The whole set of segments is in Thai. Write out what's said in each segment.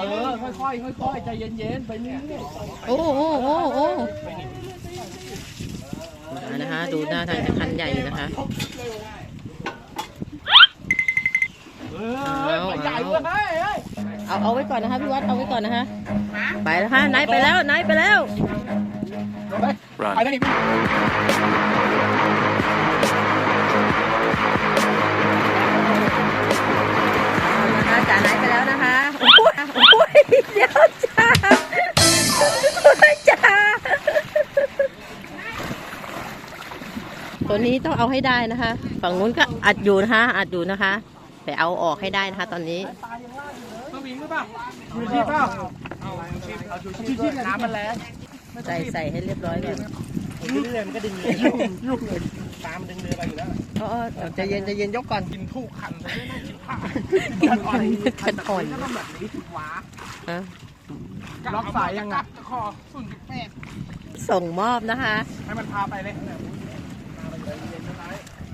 เออค่อยๆค่อยๆใจเย็นๆไปเรื่อยโอ้โอ้โอ้โอ้มานะคะ ดูหน้าทางจะคันใหญ่อยู่นะคะ ๆเออไปใหญ่เว้ยเฮ้ยเฮ้ยเอาเอาไว้ก่อนนะคะพี่วัดเอาไว้ก่อนนะคะไปแล้วค่ะนายไปแล้วนายไปแล้ว ไปได้ดิ ตัวนี้ต้องเอาให้ได้นะคะ ฝั่งนู้นก็อัดอยู่นะคะอัดอยู่นะคะไปเอาออกให้ได้นะคะ ตอนนี้ต้องมีหรือเปล่าชูชีพเปล่าเอาชูชีพเอาชูชีพด้วยน้ำมันแรงใส่ใส่ให้เรียบร้อยก่อนเรื่อยๆมันก็ดึงเรือยุ่งยุ่งเลยตามมันดึงเรือไปอยู่แล้วเออเออใจเย็นใจเย็นยกก่อนกินทูกคันเลยไม่กินผ้ากินคันคันอ่อนก็ต้องแบบนี้ถูกว้าฮะล็อกสายยังไงคอสุ่นแปดส่งมอบนะคะ ให้มันพาไปเลยพาไป เลยเย็นๆนะ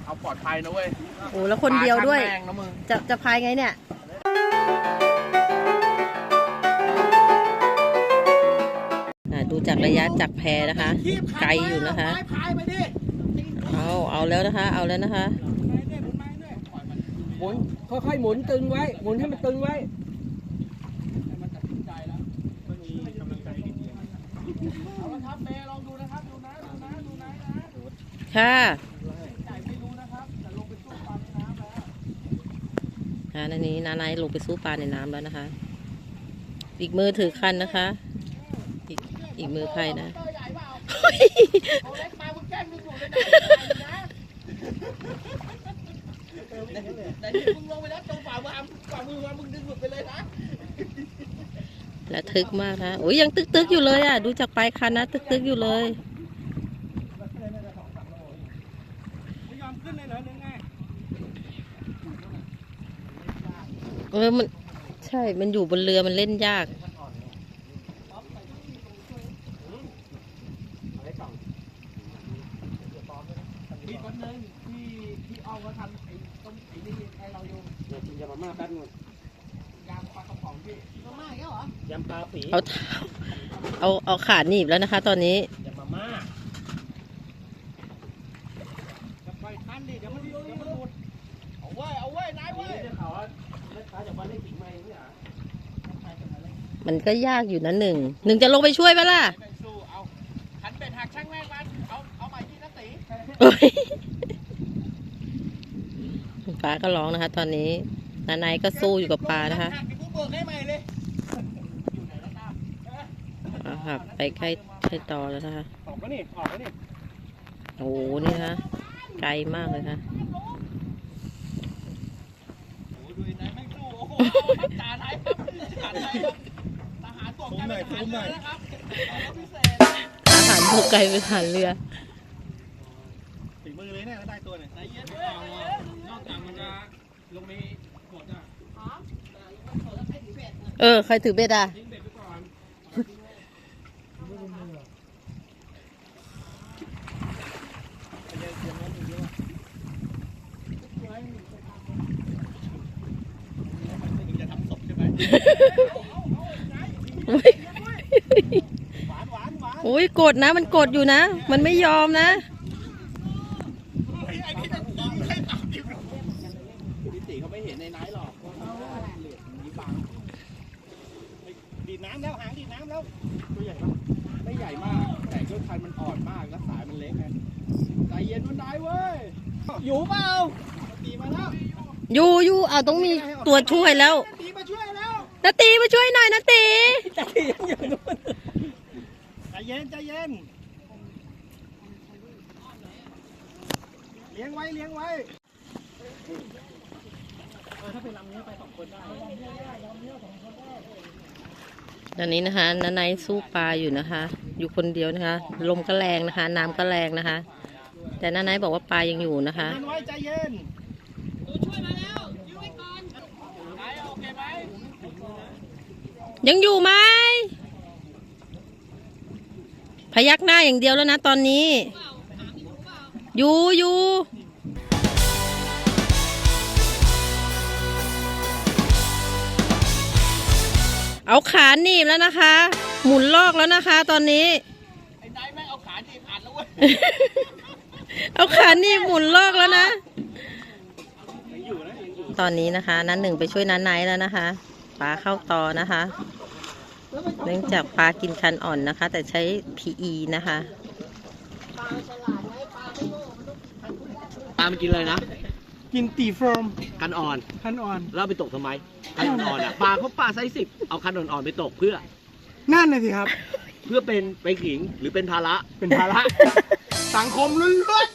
เอาปลอดภัยนะเว้ยโอ้แล้วคนเดียวด้วย ปลาช่างแม่งนะมึง จะจะพายไงเนี่ย อะดูจากระยะจากแพนะคะ ไกลอยู่นะคะ พายไปดิเอา เอาแล้วนะคะ เอาแล้วนะคะ หมุนค่อยๆหมุนตึงไว้ หมุนให้มันตึงไว้ค่ะอ่านั นนี้นาไนายลงไปสู้ปลาในน้ำแล้วนะคะ อีกมือถือคันนะคะ อีกอีกมือใครนะเฮ้ยแต่ที่มึงลงไปแล้วตรงฝ่ามือฝ่ามือมามึงดึงหลุดไปเลยนะและทึกมากนะโอ้ยยังตึกตึกๆอยู่เลยอะ ดูจากปลายคันนะ ตึกตึกๆอยู่เลย ไม่ยอมขึ้นเลยเหรอหรือไง เออมันใช่ มันอยู่บนเรือมันเล่นยาก มีคนหนึงที่ที่เอามาทำไอ้ต้มไอ้นี่ให้เราอยู่เดี๋ยวกินยำมาม่าแป๊บนึงยำปลากระป๋องพี่มาม่าอีกแล้วเหรอ ยำปลาฝีเอาเท้าเอาเอาขาหนีบแล้วนะคะ ตอนนี้ ยำมาม่าจะไปทันดิเดี๋ยวมันเดี๋ยวมันหลุดเอาไว้เอาไว้นายไว้จะเขาว่าเลขท้ายจากบ้านเลขถึงไหมเนี่ย มันก็ยากอยู่นะหนึ่ง หนึ่งจะลงไปช่วยไหมล่ะไปสู้เอาขันเป็ดหักช่างแม่งมันเอาเอาใหม่ที่นักตีโอ้ยฟ้าก็ร้องนะคะ ตอนนี้นานายก็สู้อยู่กับปลานะคะหักเดี๋ยวกูเบิกให้ใหม่เลยเอาค่ะไปใกล้ใกล้ต่อแล้วนะคะ ออกแล้วนี่ออกแล้วนี่โอ้โหนี่นะคะไกลมากเลยค่ะ โอ้ดูนายแม่งสู้โอ้โหจ่าไทยครับจ่าไทยครับ ทหารบกกลายเป็นทหารเรือนะครับเอารถพิเศษอาหารบกไกลไปผ่านเรือถึงมือเลยเนี่ยได้ตัวเนี่ยใจเย็นนอกจากมันจะลงในขวดอะเออ ใครถือเบ็ดอะทิ้งเบ็ดไปก่อนจะทำศพใช่ไหม โอ้ยหวานหวานหวานโอ้ยกดนะ มันกดอยู่นะ มันไม่ยอมนะไอ้นี่จะยิงให้ตามดิวพี่ติเขาไม่เห็นในไนท์หรอกเหลือมีบังดีดน้ำแล้วหางดีดน้ำแล้วตัวใหญ่ปะไม่ใหญ่มากแต่ก็คันมันอ่อนมากแล้วสายมันเล็กไงใจเย็นวันไดเว้ยอยู่เปล่าตีมาแล้วอยู่อยู่เอาต้องมีตัวช่วยแล้ว นาตีมาช่วยหน่อยนาตีใจเย็นอย่างนู้นใจเย็นใจเย็น เลี้ยงไว้เลี้ยงไว้เออถ้าเป็นลำนี้ไปสองคนได้ตอนนี้นะคะนาไนท์สู้ปลาอยู่นะคะ อยู่คนเดียวนะคะ ลมก็แรงนะคะ น้ำก็แรงนะคะ แต่นาไนท์บอกว่าปลายังอยู่นะคะเย็นไว้ใจเย็นตัวช่วยมาแล้วยื้อไว้ก่อนไหนโอเคไหม ยังอยู่ไหมพยักหน้าอย่างเดียวแล้วนะตอนนี้ อยู่อยู่เอาขาหนีบแล้วนะคะ หมุนลอกแล้วนะคะ ตอนนี้ไอ้นายแม่งเอาขาจีบอัดแล้วเว้ยเอาขาหนีบหมุนลอกแล้วนะยังอยู่นะยังอยู่ตอนนี้นะคะนั้นหนึ่งไปช่วยนั้นไนท์แล้วนะคะปลาเข้าตอนะคะ เนื่องจากปลากินคันอ่อนนะคะ แต่ใช้ PE นะคะปลามันกินอะไรนะ กินตีเฟิร์มคันอ่อน คันอ่อน แล้วเอาไปตกทำไมคันอ่อนอะปลาเขาปลาไซส์สิบเอาคันอ่อนๆไปตกเพื่อ นั่นเลยสิครับ เพื่อเป็นไปขิงหรือเป็นภาระเป็นภาระ สังคมล้วน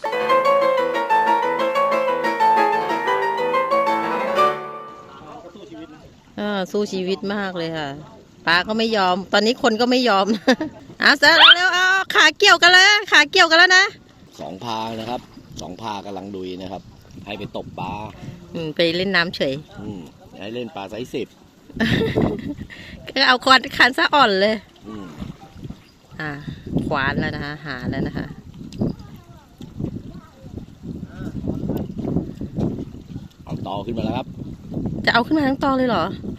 เออสู้ชีวิตมากเลยค่ะ ปลาก็ไม่ยอม ตอนนี้คนก็ไม่ยอมเอาซะเร็วๆเอาขาเกี่ยวกันแล้วขาเกี่ยวกันแล้วนะสองพานะครับสองพากำลังดุยนะครับ ให้ไปตกปลาอืมไปเล่นน้ำเฉย อืมให้เล่นปลาไซส์สิบก็เอาควันคันซะอ่อนเลย อืมอ่า ขวานแล้วนะคะหาแล้วนะคะ เอาตอขึ้นมาแล้วครับ จะเอาขึ้นมาทั้งตอเลยเหรออ